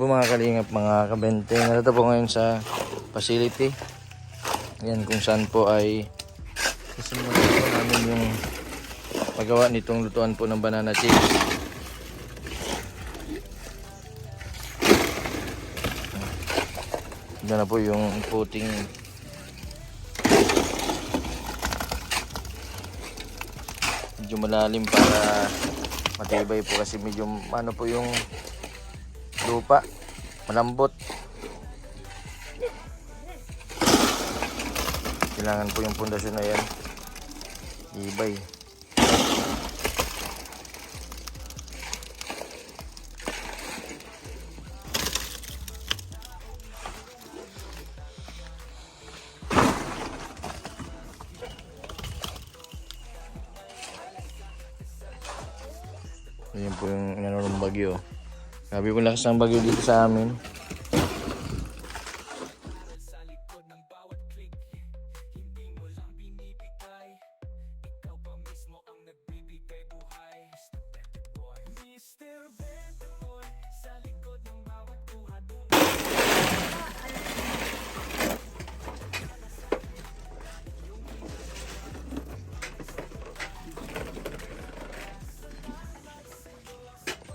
po mga kalingap, mga kabente. Narito po ngayon sa facility. Yan kung saan po ay po namin yung paggawa nitong lutuan po ng banana chips. Yan na po yung puting medyo malalim para matibay po kasi medyo ano po yung lupa. Malambot. Kailangan po yung pundasyon na yan. Ibay. Ayan po yung ano ng bagyo. Sabi po lakas ng bagyo dito sa amin.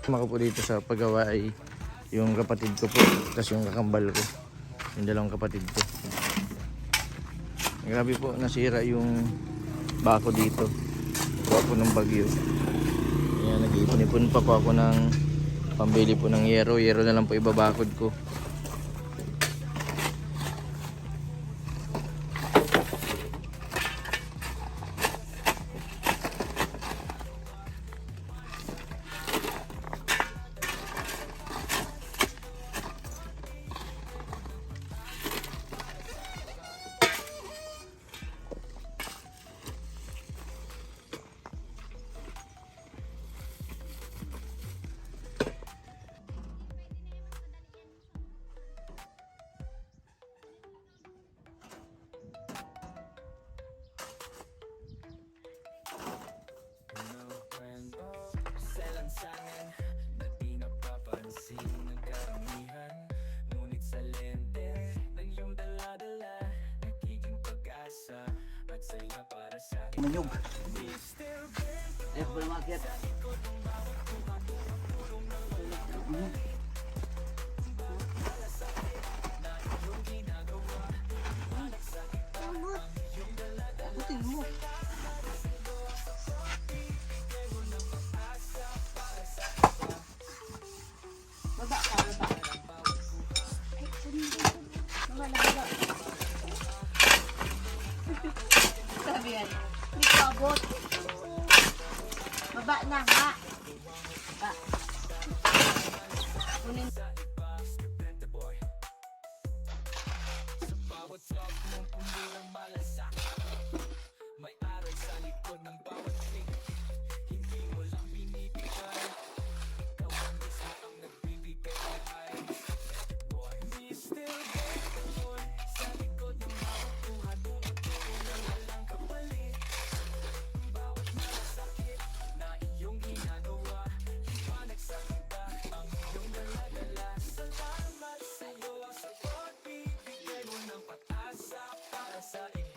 Ko po dito sa paggawa ay yung kapatid ko po, tapos yung kakambal ko. Yung dalawang kapatid ko. Grabe po, nasira yung bako dito. Kuha po ng bagyo. Ayan, nag-iipon-ipon pa po ako ng pambili po ng yero. Yero na lang po ibabakod ko. Lansangan na di napapansin ng karamihan Ngunit sa lente ng iyong daladala Nagiging pag-asa at saya para sa akin Manyog. Eh, pala makiat. Butin mo.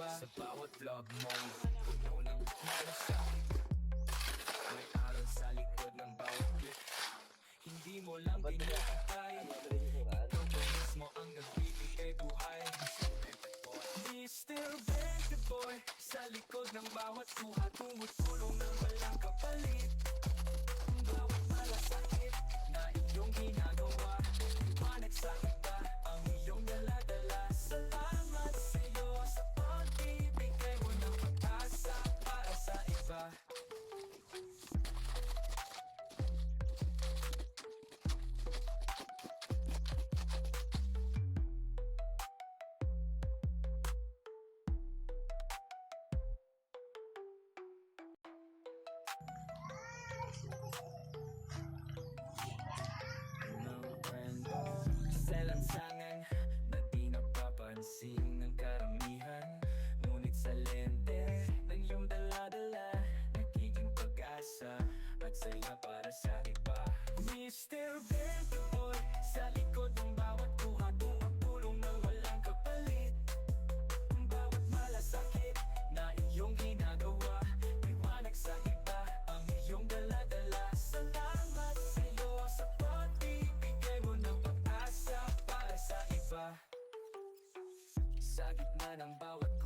Sa bawat vlog mo Puno ng malasakit May aral sa likod ng bawat clip. Hindi mo lang binibigay Ikaw ba mismo ang nagbibigay buhay. Be still baby boy. Sa likod ng bawat suha Tumutulong ng walang kapalit saya para sa iba. Mr. Bento Boy Sa likod ng bawat kuha Tumagulong ng walang kapalit. Bawat malasakit Na iyong ginagawa Liwanag sa iba Ang iyong daladala. Salamat sa iyo Sa pagbibigay mo ng pag-asa Para sa iba. Sa gitna ng bawat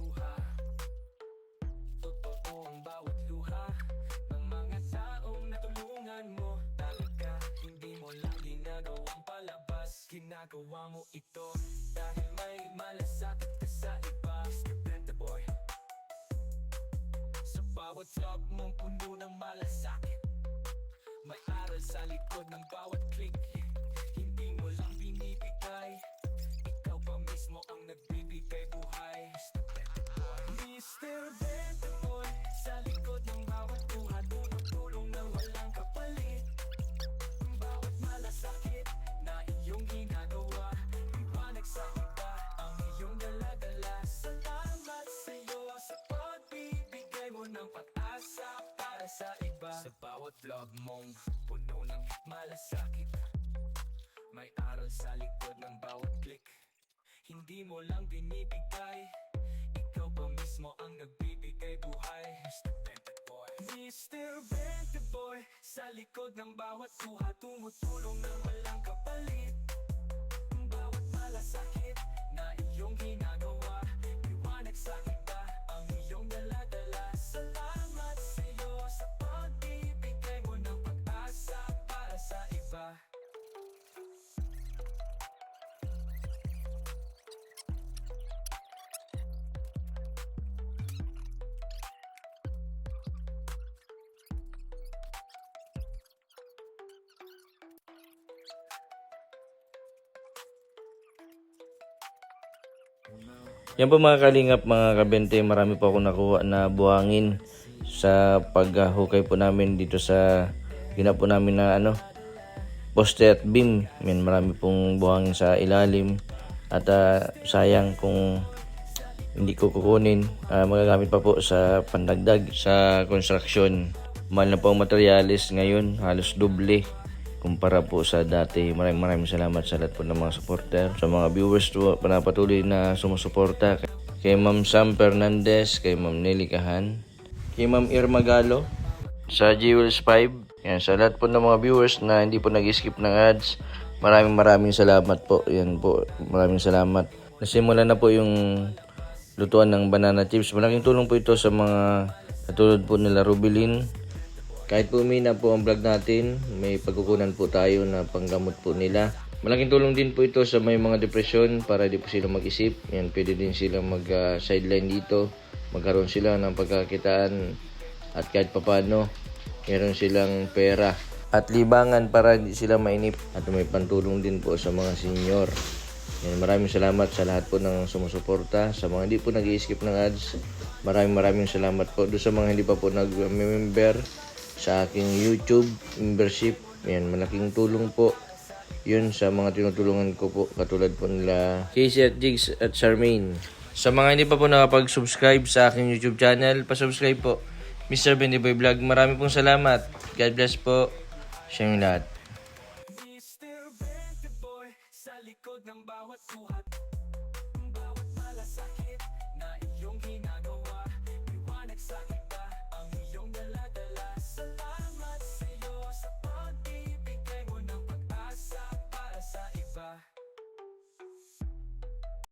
hindi mo lang ginagawang palabas. Ginagawa mo ito Dahil may malasakit ka sa iba. Skipenta boy Sa bawat job mong puno ng malasakit May aral sa likod ng bawat click. Hindi mo lang binibigay Ikaw pa mismo ang nagbibigay buhay. Mr. Benta Boy. Sa iba Sa bawat vlog mong Puno ng malasakit May aral sa likod ng bawat click Hindi mo lang binibigay ikaw pa mismo ang nagbibigay buhay Mr. Bente Boy Mr. Bente Boy Sa likod ng bawat kuha Tumutulong na walang kapalit bawat malasakit Na iyong ginagawa Yan po mga kalingap, mga kabente, marami po ako nakuha na buhangin sa paghukay po namin dito sa gina po namin na ano, poste at beam. Yan, marami pong buhangin sa ilalim at ah, sayang kung hindi ko kukunin. Ah, magagamit pa po sa pandagdag sa construction. Mahal na po ang materialis ngayon, halos doble kumpara po sa dati. Maraming maraming salamat sa lahat po ng mga supporter, sa mga viewers po na patuloy na sumusuporta. Kay Ma'am Sam Fernandez, kay Ma'am Nelly Kahan, kay Ma'am Irma Galo, sa Jewels 5. Yan, sa lahat po ng mga viewers na hindi po nag-skip ng ads, maraming maraming salamat po. Yan po, maraming salamat. Nasimulan na po yung lutuan ng banana chips. Malaking tulong po ito sa mga katulad po nila Rubilin, kahit po umina po ang vlog natin, may pagkukunan po tayo na panggamot po nila. Malaking tulong din po ito sa may mga depresyon para di po sila mag-isip. Yan, pwede din sila mag-sideline dito. Magkaroon sila ng pagkakitaan at kahit papano, meron silang pera. At libangan para hindi sila mainip. At may pantulong din po sa mga senior. Yan, maraming salamat sa lahat po ng sumusuporta. Sa mga hindi po nag skip ng ads, maraming maraming salamat po. Doon sa mga hindi pa po nag-member, sa aking YouTube membership. Yan, malaking tulong po yun sa mga tinutulungan ko po katulad po nila Casey at Jigs at Charmaine. Sa mga hindi pa po nakapag-subscribe sa aking YouTube channel, pasubscribe po. Mr. Bendy Boy Vlog, marami pong salamat. God bless po sa inyong lahat. Sa likod ng bawat buhat